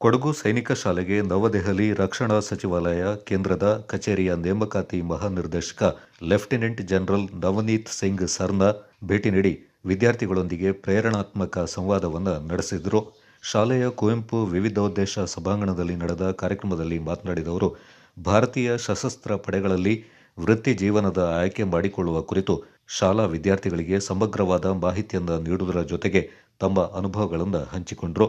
ಕೊಡಗು ಸೈನಿಕ ಶಾಲೆಗೆ ನವದೆಹಲಿ ರಕ್ಷಣಾ ಸಚಿವಾಲಯ ಕೇಂದ್ರದ ಕಚೇರಿಯ ನೇಮಕಾತಿ ಮಹಾನಿರ್ದೇಶಕ ಲೆಫ್ಟಿನೆಂಟ್ ಜನರಲ್ ನವನೀತ್ ಸಿಂಗ್ ಸರ್ನಾ ಭೇಟಿ ನೀಡಿ ವಿದ್ಯಾರ್ಥಿಗಳೊಂದಿಗೆ ಪ್ರೇರಣಾತ್ಮಕ ಸಂವಾದವನ್ನು ನಡೆಸಿದರು. ಶಾಲೆಯ ಕುವೆಂಪು ವಿವಿಧೋದ್ದೇಶ ಸಭಾಂಗಣದಲ್ಲಿ ನಡೆದ ಕಾರ್ಯಕ್ರಮದಲ್ಲಿ ಮಾತನಾಡಿದ ಅವರು, ಭಾರತೀಯ ಸಶಸ್ತ್ರ ಪಡೆಗಳಲ್ಲಿ ವೃತ್ತಿ ಜೀವನದ ಆಯ್ಕೆ ಮಾಡಿಕೊಳ್ಳುವ ಕುರಿತು ಶಾಲಾ ವಿದ್ಯಾರ್ಥಿಗಳಿಗೆ ಸಮಗ್ರವಾದ ಮಾಹಿತಿಯನ್ನು ನೀಡುವುದರ ಜೊತೆಗೆ ತಮ್ಮ ಅನುಭವಗಳನ್ನು ಹಂಚಿಕೊಂಡರು.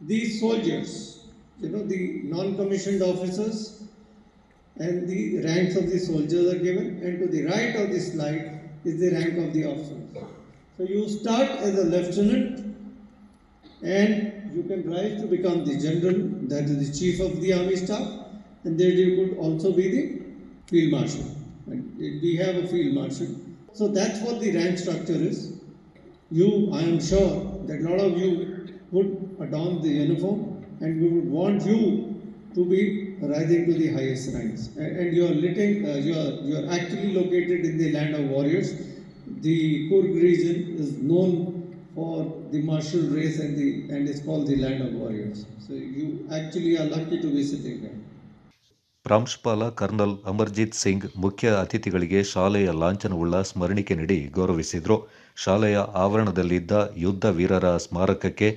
these soldiers, you know, the non-commissioned officers and the ranks of the soldiers are given, and to the right of the slide is the rank of the officers. So you start as a lieutenant, and you can rise to become the general, that is the chief of the army staff, and then you could also be the field marshal. And we have a field marshal. So that's what the rank structure is. You, I am sure that a lot of you would adorn the uniform, and we would want you to be rising to the highest ranks. And, you are living, uh, you are you are actually located in the land of warriors. The Kurg region is known for the martial race and the and it's called the land of warriors. So you actually are lucky to be sitting there. ಪ್ರಾಂಶುಪಾಲ colonel Amarjit Singh ಮುಖ್ಯ ಅತಿಥಿಗಳಿಗೆ ಶಾಲೆಯ ಲಾಂಛನವುಳ್ಳ ಸ್ಮರಣಿಕೆ ನೀಡಿ ಗೌರವಿಸಿದರು ಶಾಲೆಯ ಆವರಣದಲ್ಲಿದ್ದ ಯುದ್ಧ ವೀರರ ಸ್ಮಾರಕಕ್ಕೆ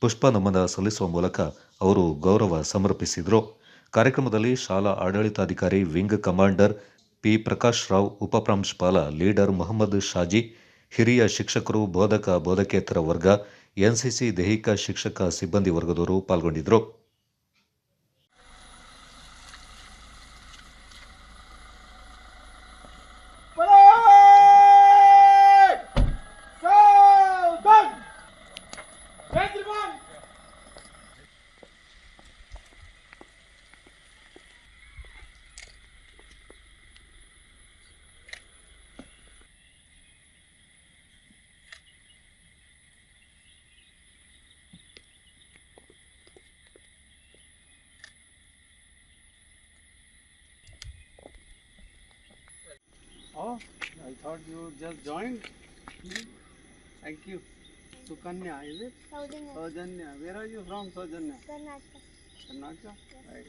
ಪುಷ್ಪ ನಮನ ಸಲ್ಲಿಸುವ ಮೂಲಕ ಅವರು ಗೌರವ ಸಮರ್ಪಿಸಿದರು. ಕಾರ್ಯಕ್ರಮದಲ್ಲಿ ಶಾಲಾ ಆಡಳಿತಾಧಿಕಾರಿ, wing commander P. Prakash Rao ಉಪಪ್ರಾಂಶುಪಾಲ leader Mohammed Shaji, ಹಿರಿಯ ಶಿಕ್ಷಕರು, ಬೋಧಕ, ಬೋಧಕೇತರ ವರ್ಗ ಎನ್ಸಿಸಿ ದೈಹಿಕ ಶಿಕ್ಷಕ ಸಿಬ್ಬಂದಿ ವರ್ಗದವರು ಪಾಲ್ಗೊಂಡಿದ್ದರು Oh, I thought you just joined. Thank you. Sukanya, is it? Saujanya, Saujanya. Where are you from, Saujanya? Karnataka. Karnataka? Right.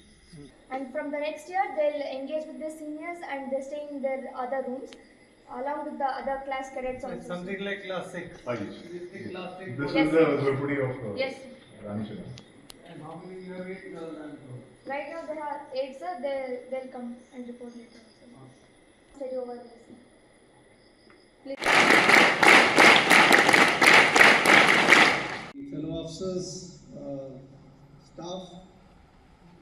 And from the next year, they'll engage with the seniors and they stay in their other rooms along with the other class cadets also. Something like class 6. Five. Is class 6? This Yes. is the Dropadi of uh, Yes. Rameshwar. And how many you have eight girls and? Right now there are eight, sir. They, they'll come and report later. Study over there, sir. fellow officers, uh, staff,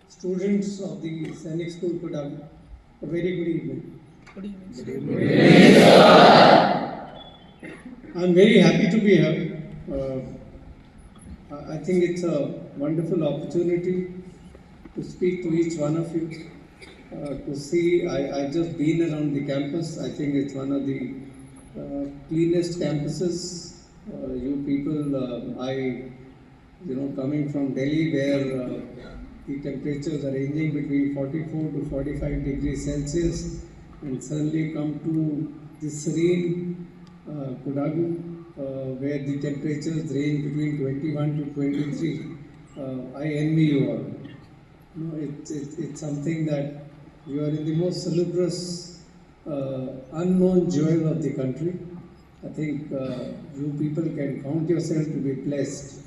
students of the Sainik School Kudagu, a very good evening. Good evening. I'm very happy to be here. Uh, I I think it's a wonderful opportunity to speak to each one of you, to see, I, I've just been around the campus. I think it's one of the uh, cleanest campuses. Uh, you people, uh, I, you know, coming from Delhi where uh, the temperatures are ranging between 44 to 45 degrees Celsius and suddenly come to the serene uh, Kudagu uh, where the temperatures range between 21 to 23. Uh, I envy you all. No, it's, it's, it's something that you are in the most salubrious, uh, unknown jewel of the country. I think uh, you people can count yourself to be blessed.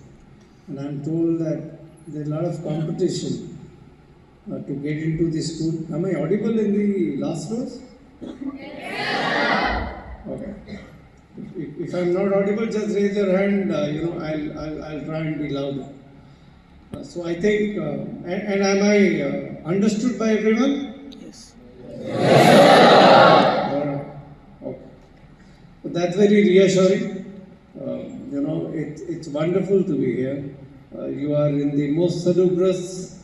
And I'm told that there's a lot of competition uh, to get into the school. Am I audible in the last rows? Okay. If, if, if I'm not audible, just raise your hand. Uh, you know, I'll, I'll, I'll try and be louder. Uh, so I think, uh, and, and am I uh, understood by everyone? That's very reassuring. Uh, you know, it, it's wonderful to be here. Uh, you are in the most salubrious